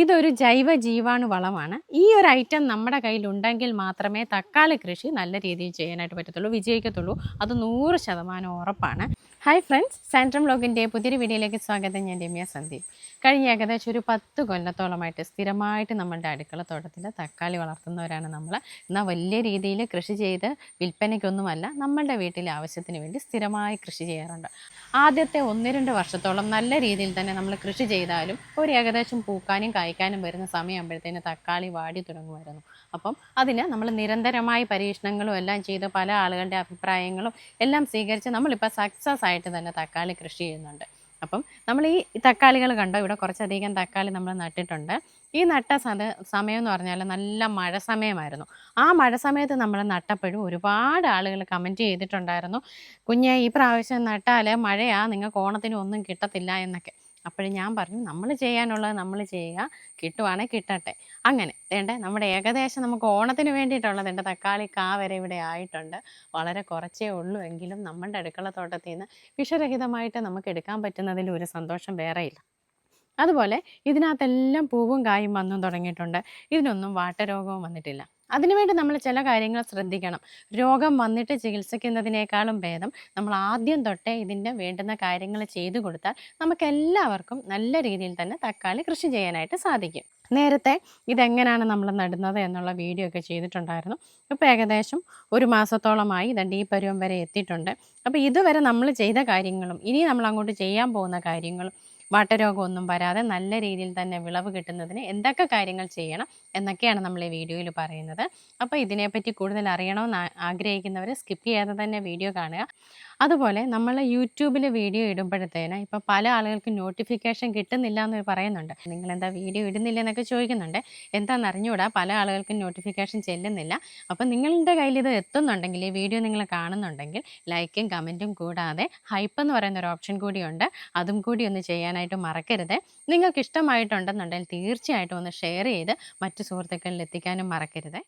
ഇതൊരു ജൈവ ജീവാണു വളമാണ്. ഈ ഒരു ഐറ്റം നമ്മുടെ കയ്യിൽ ഉണ്ടെങ്കിൽ മാത്രമേ തക്കാളി കൃഷി നല്ല രീതിയിൽ ചെയ്യാനായിട്ട് പറ്റത്തുള്ളൂ വിജയിക്കത്തുള്ളൂ. അത് നൂറ് ശതമാനം ഉറപ്പാണ്. ഹായ് ഫ്രണ്ട്സ് സെൻട്രം ബ്ലോഗിന്റെ പുതിയൊരു വീഡിയോയിലേക്ക് സ്വാഗതം. ഞാൻ രമ്യ സന്ദീപ്. കഴിഞ്ഞ ഏകദേശം ഒരു പത്ത് കൊല്ലത്തോളമായിട്ട് സ്ഥിരമായിട്ട് നമ്മളുടെ അടുക്കള തോട്ടത്തിൽ തക്കാളി വളർത്തുന്നവരാണ് നമ്മൾ എന്നാൽ വലിയ രീതിയിൽ കൃഷി ചെയ്ത് വിൽപ്പനയ്ക്കൊന്നുമല്ല നമ്മളുടെ വീട്ടിലെ ആവശ്യത്തിന് വേണ്ടി സ്ഥിരമായി കൃഷി ചെയ്യാറുണ്ട്. ആദ്യത്തെ ഒന്ന് രണ്ട് വർഷത്തോളം നല്ല രീതിയിൽ തന്നെ നമ്മൾ കൃഷി ചെയ്താലും ഒരു ഏകദേശം പൂക്കാനും കായ്ക്കാനും വരുന്ന സമയമാകുമ്പോഴത്തേന് തക്കാളി വാടി തുടങ്ങുമായിരുന്നു. അപ്പം അതിന് നമ്മൾ നിരന്തരമായി പരീക്ഷണങ്ങളും എല്ലാം ചെയ്ത് പല ആളുകളുടെ അഭിപ്രായങ്ങളും എല്ലാം സ്വീകരിച്ച് നമ്മളിപ്പോൾ സക്സസ് ആയിട്ട് തന്നെ തക്കാളി കൃഷി ചെയ്യുന്നുണ്ട്. അപ്പം നമ്മൾ ഈ തക്കാളികൾ കണ്ടോ? ഇവിടെ കുറച്ചധികം തക്കാളി നമ്മൾ നട്ടിട്ടുണ്ട്. ഈ നട്ട സത സമയം എന്ന് പറഞ്ഞാൽ നല്ല മഴ സമയമായിരുന്നു. ആ മഴ സമയത്ത് നമ്മൾ നട്ടപ്പോഴും ഒരുപാട് ആളുകൾ കമന്റ് ചെയ്തിട്ടുണ്ടായിരുന്നു. കുഞ്ഞെ ഈ പ്രാവശ്യം നട്ടാൽ മഴയാ നിങ്ങൾക്ക് ഓണത്തിന് ഒന്നും കിട്ടത്തില്ല എന്നൊക്കെ. അപ്പോഴും ഞാൻ പറഞ്ഞു നമ്മൾ ചെയ്യാനുള്ളത് നമ്മൾ ചെയ്യുക കിട്ടുവാണെങ്കിൽ കിട്ടട്ടെ. അങ്ങനെ വേണ്ടേ നമ്മുടെ ഏകദേശം നമുക്ക് ഓണത്തിന് വേണ്ടിയിട്ടുള്ളത് എന്റെ തക്കാളി കാ വരെ ഇവിടെ ആയിട്ടുണ്ട്. വളരെ കുറച്ചേ ഉള്ളൂ എങ്കിലും നമ്മുടെ അടുക്കള തോട്ടത്തിൽ നിന്ന് വിഷരഹിതമായിട്ട് നമുക്ക് എടുക്കാൻ പറ്റുന്നതിൽ ഒരു സന്തോഷം വേറെയില്ല അതുപോലെ ഇതിനകത്തെല്ലാം പൂവും കായും വന്നും തുടങ്ങിയിട്ടുണ്ട്. ഇതിനൊന്നും വാട്ടരോഗവും വന്നിട്ടില്ല. അതിനുവേണ്ടി നമ്മൾ ചില കാര്യങ്ങൾ ശ്രദ്ധിക്കണം. രോഗം വന്നിട്ട് ചികിത്സിക്കുന്നതിനേക്കാളും ഭേദം നമ്മൾ ആദ്യം തൊട്ടേ ഇതിന്റെ വേണ്ടുന്ന കാര്യങ്ങൾ ചെയ്തു കൊടുത്താൽ നമുക്ക് എല്ലാവർക്കും നല്ല രീതിയിൽ തന്നെ തക്കാളി കൃഷി ചെയ്യാനായിട്ട് സാധിക്കും. നേരത്തെ ഇതെങ്ങനെയാണ് നമ്മൾ നടുന്നത് എന്നുള്ള വീഡിയോ ഒക്കെ ചെയ്തിട്ടുണ്ടായിരുന്നു. ഇപ്പോൾ ഏകദേശം ഒരു മാസത്തോളമായി ഇതണ്ട് ഈ പരുവം വരെ എത്തിയിട്ടുണ്ട്. അപ്പോൾ ഇതുവരെ നമ്മൾ ചെയ്ത കാര്യങ്ങളും ഇനി നമ്മൾ അങ്ങോട്ട് ചെയ്യാൻ പോകുന്ന കാര്യങ്ങളും വാട്ടരോഗമൊന്നും വരാതെ നല്ല രീതിയിൽ തന്നെ വിളവ് കിട്ടുന്നതിന് എന്തൊക്കെ കാര്യങ്ങൾ ചെയ്യണം എന്നൊക്കെയാണ് നമ്മൾ ഈ വീഡിയോയിൽ പറയുന്നത്. അപ്പോൾ ഇതിനെപ്പറ്റി കൂടുതൽ അറിയണമെന്ന് ആഗ്രഹിക്കുന്നവർ സ്കിപ്പ് ചെയ്യാതെ തന്നെ വീഡിയോ കാണുക. അതുപോലെ നമ്മൾ യൂട്യൂബിൽ വീഡിയോ ഇടുമ്പോഴത്തേന് ഇപ്പോൾ പല ആളുകൾക്കും നോട്ടിഫിക്കേഷൻ കിട്ടുന്നില്ല എന്ന് പറയുന്നുണ്ട്. നിങ്ങൾ എന്താ വീഡിയോ ഇടുന്നില്ല എന്നൊക്കെ ചോദിക്കുന്നുണ്ട്. എന്താണെന്ന് അറിഞ്ഞുകൂടാ പല ആളുകൾക്കും നോട്ടിഫിക്കേഷൻ ചെല്ലുന്നില്ല. അപ്പം നിങ്ങളുടെ കയ്യിൽ ഇത് എത്തുന്നുണ്ടെങ്കിൽ ഈ വീഡിയോ നിങ്ങൾ കാണുന്നുണ്ടെങ്കിൽ ലൈക്കും കമന്റും കൂടാതെ ഹൈപ്പ് എന്ന് പറയുന്ന ഒരു ഓപ്ഷൻ കൂടിയുണ്ട്. അതും കൂടി ഒന്ന് ചെയ്യാനായിട്ട് മറക്കരുത്. നിങ്ങൾക്ക് ഇഷ്ടമായിട്ടുണ്ടെന്നുണ്ടെങ്കിൽ തീർച്ചയായിട്ടും ഒന്ന് ഷെയർ ചെയ്ത് മറ്റു സുഹൃത്തുക്കളിൽ എത്തിക്കാനും മറക്കരുത്.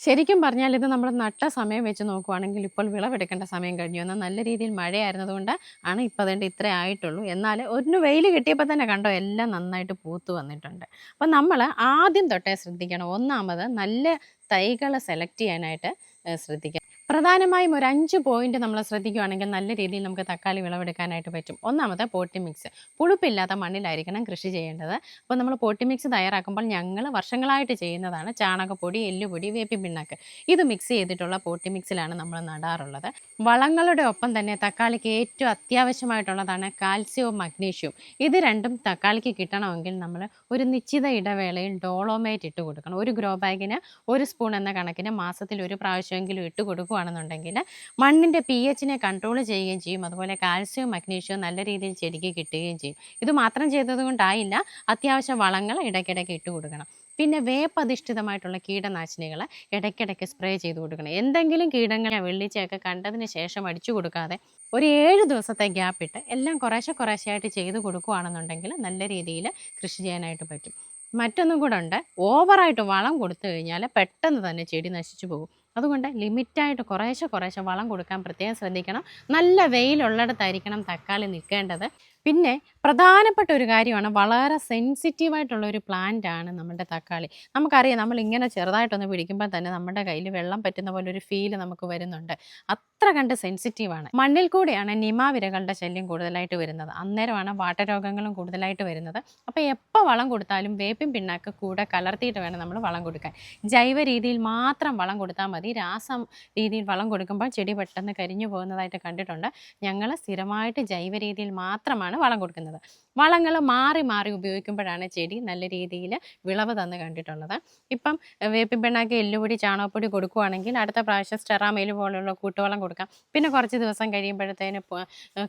ശരിക്കും പറഞ്ഞാൽ ഇത് നമ്മൾ നട്ട സമയം വെച്ച് നോക്കുവാണെങ്കിൽ ഇപ്പോൾ വിളവെടുക്കേണ്ട സമയം കഴിഞ്ഞു. എന്നാൽ നല്ല രീതിയിൽ മഴയായിരുന്നതുകൊണ്ട് ആണ് ഇപ്പോൾ അതുകൊണ്ട് ഇത്രേ ആയിട്ടുള്ളൂ. എന്നാൽ ഒന്ന് വെയിൽ കിട്ടിയപ്പോൾ തന്നെ കണ്ടോ എല്ലാം നന്നായിട്ട് പൂത്ത് വന്നിട്ടുണ്ട്. അപ്പം നമ്മൾ ആദ്യം തൊട്ടേ ശ്രദ്ധിക്കണം. ഒന്നാമത് നല്ല തൈകൾ സെലക്ട് ചെയ്യാനായിട്ട് ശ്രദ്ധിക്കണം പ്രധാനമായും ഒരു അഞ്ച് പോയിന്റ് നമ്മൾ ശ്രദ്ധിക്കുകയാണെങ്കിൽ നല്ല രീതിയിൽ നമുക്ക് തക്കാളി വിളവെടുക്കാനായിട്ട് പറ്റും. ഒന്നാമത് പോട്ടി മിക്സ് പുളിപ്പില്ലാത്ത മണ്ണിലായിരിക്കണം കൃഷി ചെയ്യേണ്ടത്. അപ്പോൾ നമ്മൾ പോട്ടി മിക്സ് തയ്യാറാക്കുമ്പോൾ ഞങ്ങൾ വർഷങ്ങളായിട്ട് ചെയ്യുന്നതാണ് ചാണകപ്പൊടി എല്ലുപൊടി വേപ്പി പിണ്ണാക്ക്. ഇത് മിക്സ് ചെയ്തിട്ടുള്ള പോട്ടി മിക്സിലാണ് നമ്മൾ നടാറുള്ളത്. വളങ്ങളുടെ ഒപ്പം തന്നെ തക്കാളിക്ക് ഏറ്റവും അത്യാവശ്യമായിട്ടുള്ളതാണ് കാൽസ്യവും മഗ്നീഷ്യവും ഇത് രണ്ടും തക്കാളിക്ക് കിട്ടണമെങ്കിൽ നമ്മൾ ഒരു നിശ്ചിത ഇടവേളയിൽ ഡോളോമേറ്റ് ഇട്ട് കൊടുക്കണം. ഒരു ഗ്രോ ബാഗിന് ഒരു സ്പൂൺ എന്ന കണക്കിന് മാസത്തിൽ ഒരു പ്രാവശ്യമെങ്കിലും ഇട്ട് കൊടുക്കുകയാണെന്നുണ്ടെങ്കിൽ മണ്ണിന്റെ പി എച്ചിനെ കൺട്രോൾ ചെയ്യുകയും ചെയ്യും. അതുപോലെ കാൽസ്യവും മഗ്നീഷ്യവും നല്ല രീതിയിൽ ചെടിക്ക് കിട്ടുകയും ചെയ്യും. ഇത് മാത്രം ചെയ്തത് കൊണ്ടായില്ല. അത്യാവശ്യം വളങ്ങൾ ഇടയ്ക്കിടയ്ക്ക് ഇട്ട് കൊടുക്കണം. പിന്നെ വേപ്പധിഷ്ഠിതമായിട്ടുള്ള കീടനാശിനികൾ ഇടയ്ക്കിടയ്ക്ക് സ്പ്രേ ചെയ്ത് കൊടുക്കണം. എന്തെങ്കിലും കീടങ്ങളെ വെള്ളിച്ചയൊക്കെ കണ്ടതിന് ശേഷം അടിച്ചു കൊടുക്കാതെ ഒരു ഏഴ് ദിവസത്തെ ഗ്യാപ്പ് ഇട്ട് എല്ലാം കുറേശ്ശെ കുറേശ്ശെയായിട്ട് ചെയ്ത് കൊടുക്കുകയാണെന്നുണ്ടെങ്കിൽ നല്ല രീതിയിൽ കൃഷി ചെയ്യാനായിട്ട് പറ്റും. മറ്റൊന്നും കൂടെ ഉണ്ട്. ഓവറായിട്ട് വളം കൊടുത്തു കഴിഞ്ഞാൽ പെട്ടെന്ന് തന്നെ ചെടി നശിച്ചു പോകും. അതുകൊണ്ട് ലിമിറ്റായിട്ട് കുറേശ്ശെ കുറേശ്ശെ വളം കൊടുക്കാൻ പ്രത്യേകം ശ്രദ്ധിക്കണം. നല്ല വെയിലുള്ളിടത്തായിരിക്കണം തക്കാളി നിൽക്കേണ്ടത്. പിന്നെ പ്രധാനപ്പെട്ട ഒരു കാര്യമാണ് വളരെ സെൻസിറ്റീവായിട്ടുള്ള ഒരു പ്ലാന്റ് ആണ് നമ്മുടെ തക്കാളി. നമുക്കറിയാം നമ്മൾ ഇങ്ങനെ ചെറുതായിട്ടൊന്ന് പിടിക്കുമ്പോൾ തന്നെ നമ്മുടെ കയ്യിൽ വെള്ളം പറ്റുന്ന പോലെ ഒരു ഫീൽ നമുക്ക് വരുന്നുണ്ട്. അത്ര കണ്ട് സെൻസിറ്റീവാണ് മണ്ണിൽ കൂടെയാണ് നിമാവിരകളുടെ ശല്യം കൂടുതലായിട്ട് വരുന്നത്. അന്നേരമാണ് വാട്ടരോഗങ്ങളും കൂടുതലായിട്ട് വരുന്നത്. അപ്പോൾ എപ്പോൾ വളം കൊടുത്താലും വേപ്പിൻ പിണ്ണാക്ക് കൂടെ കലർത്തിയിട്ട് വേണം നമ്മൾ വളം കൊടുക്കാൻ. ജൈവ രീതിയിൽ മാത്രം വളം കൊടുത്താൽ മതി. രാസം രീതിയിൽ വളം കൊടുക്കുമ്പോൾ ചെടി പെട്ടെന്ന് കരിഞ്ഞു പോകുന്നതായിട്ട് കണ്ടിട്ടുണ്ട്. ഞങ്ങൾ സ്ഥിരമായിട്ട് ജൈവ രീതിയിൽ മാത്രമാണ് വളം കൊടുക്കുന്നത്. വളങ്ങൾ മാറി മാറി ഉപയോഗിക്കുമ്പോഴാണ് ചെടി നല്ല രീതിയിൽ വിളവ് തന്ന് കണ്ടിട്ടുള്ളത്. ഇപ്പം വേപ്പിൻ പിണ്ണാക്ക് എല്ലുപൊടി ചാണകപ്പൊടി കൊടുക്കുകയാണെങ്കിൽ അടുത്ത പ്രാവശ്യം സ്റ്റെറാമേൽ പോലുള്ള കൂട്ടുവളം കൊടുക്കാം. പിന്നെ കുറച്ച് ദിവസം കഴിയുമ്പോഴത്തേന്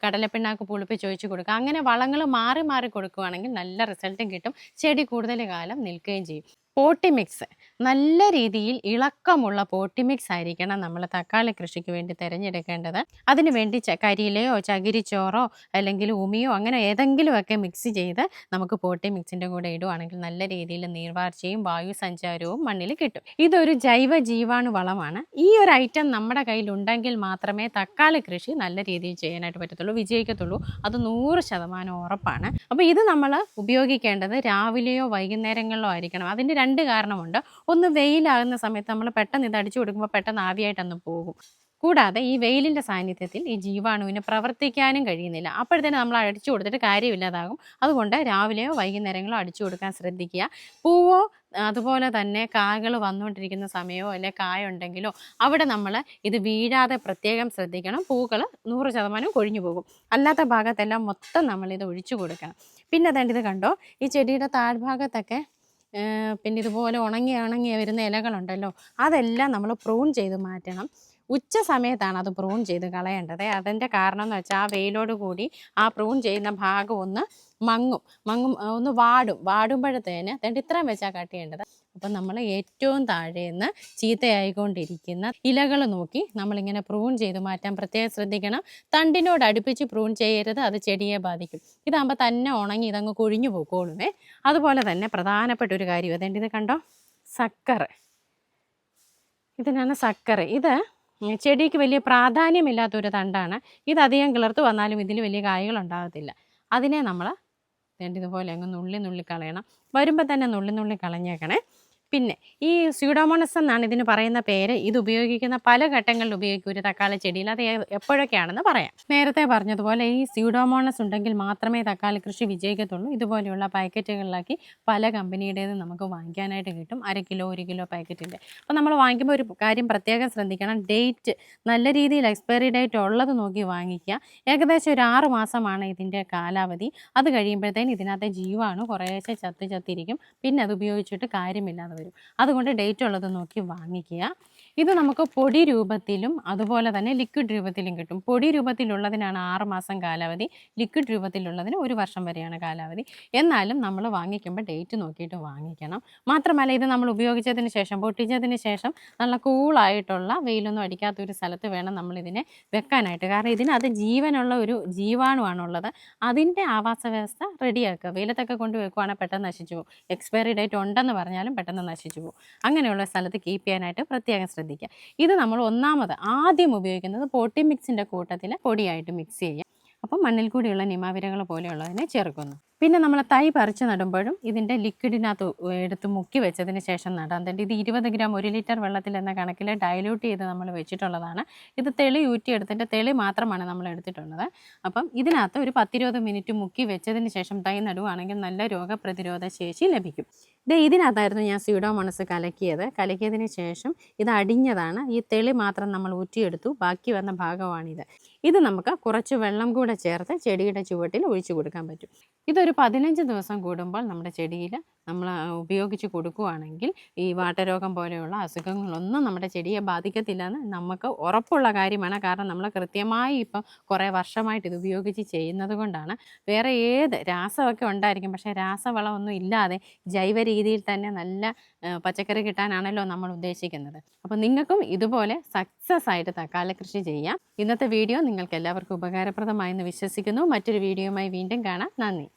കടലപ്പിണ്ണാക്ക് പുളിപ്പിച്ച് ഒഴിച്ച് കൊടുക്കാം. അങ്ങനെ വളങ്ങൾ മാറി മാറി കൊടുക്കുകയാണെങ്കിൽ നല്ല റിസൾട്ടും കിട്ടും. ചെടി കൂടുതൽ കാലം നിൽക്കുകയും ചെയ്യും. പോട്ടി മിക്സ് നല്ല രീതിയിൽ ഇളക്കമുള്ള പോട്ടി മിക്സ് ആയിരിക്കണം നമ്മൾ തക്കാളി കൃഷിക്ക് വേണ്ടി തിരഞ്ഞെടുക്കേണ്ടത്. അതിന് വേണ്ടി കരിയിലയോ ചകിരിച്ചോറോ അല്ലെങ്കിൽ ഉമിയോ അങ്ങനെ ഏതെങ്കിലുമൊക്കെ മിക്സ് ചെയ്ത് നമുക്ക് പോട്ടി മിക്സിന്റെ കൂടെ ഇടുവാണെങ്കിൽ നല്ല രീതിയിൽ നീർവാർച്ചയും വായു സഞ്ചാരവും മണ്ണിൽ കിട്ടും. ഇതൊരു ജൈവ ജീവാണു വളമാണ് ഈ ഒരു ഐറ്റം നമ്മുടെ കയ്യിൽ ഉണ്ടെങ്കിൽ മാത്രമേ തക്കാളി കൃഷി നല്ല രീതിയിൽ ചെയ്യാനായിട്ട് പറ്റത്തുള്ളൂ വിജയിക്കത്തുള്ളൂ. അത് നൂറ് ശതമാനം ഉറപ്പാണ്. അപ്പോൾ ഇത് നമ്മൾ ഉപയോഗിക്കേണ്ടത് രാവിലെയോ വൈകുന്നേരങ്ങളിലോ ആയിരിക്കണം. അതിന്റെ രണ്ട് കാരണമുണ്ട്. ഒന്ന് വെയിലാകുന്ന സമയത്ത് നമ്മൾ പെട്ടെന്ന് ഇത് അടിച്ചു കൊടുക്കുമ്പോൾ പെട്ടെന്ന് ആവിയായിട്ടൊന്ന് പോകും. കൂടാതെ ഈ വെയിലിന്റെ സാന്നിധ്യത്തിൽ ഈ ജീവാണുവിന് പ്രവർത്തിക്കാനും കഴിയുന്നില്ല. അപ്പോഴത്തേന് നമ്മൾ അടിച്ചു കൊടുത്തിട്ട് കാര്യമില്ലാതാകും. അതുകൊണ്ട് രാവിലെയോ വൈകുന്നേരങ്ങളോ അടിച്ചു കൊടുക്കാൻ ശ്രദ്ധിക്കുക. പൂവോ അതുപോലെ തന്നെ കായകൾ വന്നുകൊണ്ടിരിക്കുന്ന സമയമോ അല്ലെങ്കിൽ കായ ഉണ്ടെങ്കിലോ അവിടെ നമ്മൾ ഇത് വീഴാതെ പ്രത്യേകം ശ്രദ്ധിക്കണം. പൂക്കൾ നൂറ് ശതമാനം കൊഴിഞ്ഞു പോകും. അല്ലാത്ത ഭാഗത്തെല്ലാം മൊത്തം നമ്മളിത് ഒഴിച്ചു കൊടുക്കണം. പിന്നെ അതേണ്ടത് കണ്ടോ? ഈ ചെടിയുടെ താഴ്ഭാഗത്തൊക്കെ പിന്നെ ഇതുപോലെ ഉണങ്ങി ഉണങ്ങി വരുന്ന ഇലകളുണ്ടല്ലോ അതെല്ലാം നമ്മൾ പ്രൂൺ ചെയ്ത് മാറ്റണം. ഉച്ച സമയത്താണ് അത് പ്രൂൺ ചെയ്ത് കളയേണ്ടത്. അതിന്റെ കാരണം എന്ന് വെച്ചാൽ ആ വെയിലോട് കൂടി ആ പ്രൂൺ ചെയ്യുന്ന ഭാഗം ഒന്ന് മങ്ങും. മങ്ങും ഒന്ന് വാടും. വാടുമ്പോഴത്തേന് അതുകൊണ്ട് ഇത്രയും വെച്ചാൽ കട്ട് ചെയ്യേണ്ടത്. അപ്പം നമ്മൾ ഏറ്റവും താഴേന്ന് ചീത്തയായിക്കൊണ്ടിരിക്കുന്ന ഇലകൾ നോക്കി നമ്മളിങ്ങനെ പ്രൂൺ ചെയ്ത് മാറ്റാൻ പ്രത്യേകം ശ്രദ്ധിക്കണം. തണ്ടിനോട് അടുപ്പിച്ച് പ്രൂൺ ചെയ്യരുത് അത് ചെടിയെ ബാധിക്കും. ഇതാകുമ്പോൾ തന്നെ ഉണങ്ങി ഇതങ്ങ് കൊഴിഞ്ഞു പോക്കോളുമേ അതുപോലെ തന്നെ പ്രധാനപ്പെട്ട ഒരു കാര്യം അതേണ്ട ഇത് കണ്ടോ? സക്കർ ഇതിനാണ് സക്കർ ഇത് ചെടിക്ക് വലിയ പ്രാധാന്യമില്ലാത്തൊരു തണ്ടാണ്. ഇത് കിളർത്ത് വന്നാലും ഇതിന് വലിയ കായകൾ ഉണ്ടാകത്തില്ല. അതിനെ നമ്മൾ ഇതുപോലെ അങ്ങ് നുള്ളി നുള്ളി കളയണം. വരുമ്പോൾ തന്നെ നുള്ളി നുള്ളി കളഞ്ഞേക്കണേ. പിന്നെ ഈ സ്യൂഡോമോണസ് എന്നാണ് ഇതിന് പറയുന്ന പേര്. ഇത് ഉപയോഗിക്കുന്ന പല ഘട്ടങ്ങളിൽ ഉപയോഗിക്കും. ഒരു തക്കാളി ചെടിയിൽ അത് എപ്പോഴൊക്കെയാണെന്ന് പറയാം. നേരത്തെ പറഞ്ഞതുപോലെ ഈ സ്യൂഡോമോണസ് ഉണ്ടെങ്കിൽ മാത്രമേ തക്കാളി കൃഷി വിജയിക്കത്തുള്ളൂ. ഇതുപോലെയുള്ള പാക്കറ്റുകളിലാക്കി പല കമ്പനിയുടേത് നമുക്ക് വാങ്ങിക്കാനായിട്ട് കിട്ടും. അര കിലോ ഒരു കിലോ പാക്കറ്റിന്റെ. അപ്പോൾ നമ്മൾ വാങ്ങിക്കുമ്പോൾ ഒരു കാര്യം പ്രത്യേകം ശ്രദ്ധിക്കണം. ഡേറ്റ് നല്ല രീതിയിൽ എക്സ്പയറി ഡേറ്റ് ഉള്ളത് നോക്കി വാങ്ങിക്കുക. ഏകദേശം ഒരു ആറ് മാസമാണ് ഇതിന്റെ കാലാവധി. അത് കഴിയുമ്പോഴത്തേന് ഇതിനകത്തെ ജീവാണ് കുറേശ്ശെ ചത്ത് ചത്തിരിക്കും. പിന്നെ അത് ഉപയോഗിച്ചിട്ട് കാര്യമില്ലാതെ വരും. അതുകൊണ്ട് ഡേറ്റ് ഉള്ളത് നോക്കി വാങ്ങിക്കുക. ഇത് നമുക്ക് പൊടി രൂപത്തിലും അതുപോലെ തന്നെ ലിക്വിഡ് രൂപത്തിലും കിട്ടും. പൊടി രൂപത്തിലുള്ളതിനാണ് ആറ് മാസം കാലാവധി. ലിക്വിഡ് രൂപത്തിലുള്ളതിന് ഒരു വർഷം വരെയാണ് കാലാവധി. എന്നാലും നമ്മൾ വാങ്ങിക്കുമ്പോൾ ഡേറ്റ് നോക്കിയിട്ട് വാങ്ങിക്കണം. മാത്രമല്ല ഇത് നമ്മൾ ഉപയോഗിച്ചതിന് ശേഷം പൊട്ടിച്ചതിന് ശേഷം നല്ല കൂളായിട്ടുള്ള വെയിലൊന്നും അടിക്കാത്ത ഒരു സ്ഥലത്ത് വേണം നമ്മൾ ഇതിനെ വെക്കാനായിട്ട്. കാരണം ഇതിന് അത് ജീവനുള്ള ഒരു ജീവാണുവാണുള്ളത്. അതിന്റെ ആവാസ വ്യവസ്ഥ റെഡിയാക്കുക വെയിലത്തൊക്കെ കൊണ്ട് വെക്കുവാണെങ്കിൽ പെട്ടെന്ന് നശിച്ചു പോകും. എക്സ്പയറി ഡേറ്റ് ഉണ്ടെന്ന് പറഞ്ഞാലും പെട്ടെന്ന് നശിച്ചു പോകും. അങ്ങനെയുള്ള സ്ഥലത്ത് കീപ്പ് ചെയ്യാനായിട്ട് പ്രത്യേകം ശ്രദ്ധിക്കുക ഇത് നമ്മൾ ഒന്നാമത് ആദ്യം ഉപയോഗിക്കുന്നത് പോട്ടി മിക്സിന്റെ കൂട്ടത്തിൽ പൊടിയായിട്ട് മിക്സ് ചെയ്യുക. അപ്പം മണ്ണിൽ കൂടിയുള്ള നിമാവിരകൾ പോലെയുള്ളതിനെ ചേർക്കുന്നു. പിന്നെ നമ്മൾ തൈ പറിച്ച് നടുമ്പോഴും ഇതിന്റെ ലിക്വിഡിനകത്ത് എടുത്ത് മുക്കി വെച്ചതിന് ശേഷം നടാൻ തന്നെ ഇത് ഇരുപത് ഗ്രാം ഒരു ലിറ്റർ വെള്ളത്തിൽ എന്ന കണക്കിൽ ഡയലൂട്ട് ചെയ്ത് നമ്മൾ വെച്ചിട്ടുള്ളതാണ്. ഇത് തെളി ഊറ്റിയെടുത്തിന്റെ തെളി മാത്രമാണ് നമ്മൾ എടുത്തിട്ടുള്ളത്. അപ്പം ഇതിനകത്ത് ഒരു പത്തിരുപത് മിനിറ്റ് മുക്കി വെച്ചതിന് ശേഷം തൈ നടുവാണെങ്കിൽ നല്ല രോഗപ്രതിരോധ ശേഷി ലഭിക്കും. ഇത് ഇതിനകത്തായിരുന്നു ഞാൻ സ്യൂഡോമോണസ് കലക്കിയത്. കലക്കിയതിന് ശേഷം ഇത് അടിഞ്ഞതാണ്. ഈ തെളി മാത്രം നമ്മൾ ഊറ്റിയെടുത്തു. ബാക്കി വന്ന ഭാഗമാണിത്. ഇത് നമുക്ക് കുറച്ച് വെള്ളം കൂടെ ചേർത്ത് ചെടിയുടെ ചുവട്ടിൽ ഒഴിച്ചു കൊടുക്കാൻ പറ്റും. ഇതൊരു പതിനഞ്ച് ദിവസം കൂടുമ്പോൾ നമ്മുടെ ചെടിയിൽ നമ്മൾ ഉപയോഗിച്ച് കൊടുക്കുകയാണെങ്കിൽ ഈ വാട്ടരോഗം പോലെയുള്ള അസുഖങ്ങളൊന്നും നമ്മുടെ ചെടിയെ ബാധിക്കത്തില്ല എന്ന് നമുക്ക് ഉറപ്പുള്ള കാര്യമാണ്. കാരണം നമ്മൾ കൃത്യമായി ഇപ്പം കുറേ വർഷമായിട്ട് ഇത് ഉപയോഗിച്ച് ചെയ്യുന്നത് കൊണ്ടാണ് വേറെ ഏത് രാസമൊക്കെ ഉണ്ടായിരിക്കും. പക്ഷേ രാസവളമൊന്നും ഇല്ലാതെ ജൈവ രീതിയിൽ തന്നെ നല്ല പച്ചക്കറി കിട്ടാനാണല്ലോ നമ്മൾ ഉദ്ദേശിക്കുന്നത്. അപ്പോൾ നിങ്ങൾക്കും ഇതുപോലെ സക്സസ് ആയിട്ട് തക്കാളി കൃഷി ചെയ്യാം. ഇന്നത്തെ വീഡിയോ നിങ്ങൾക്ക് എല്ലാവർക്കും ഉപകാരപ്രദമായെന്ന് വിശ്വസിക്കുന്നു. മറ്റൊരു വീഡിയോയുമായി വീണ്ടും കാണാം. നന്ദി.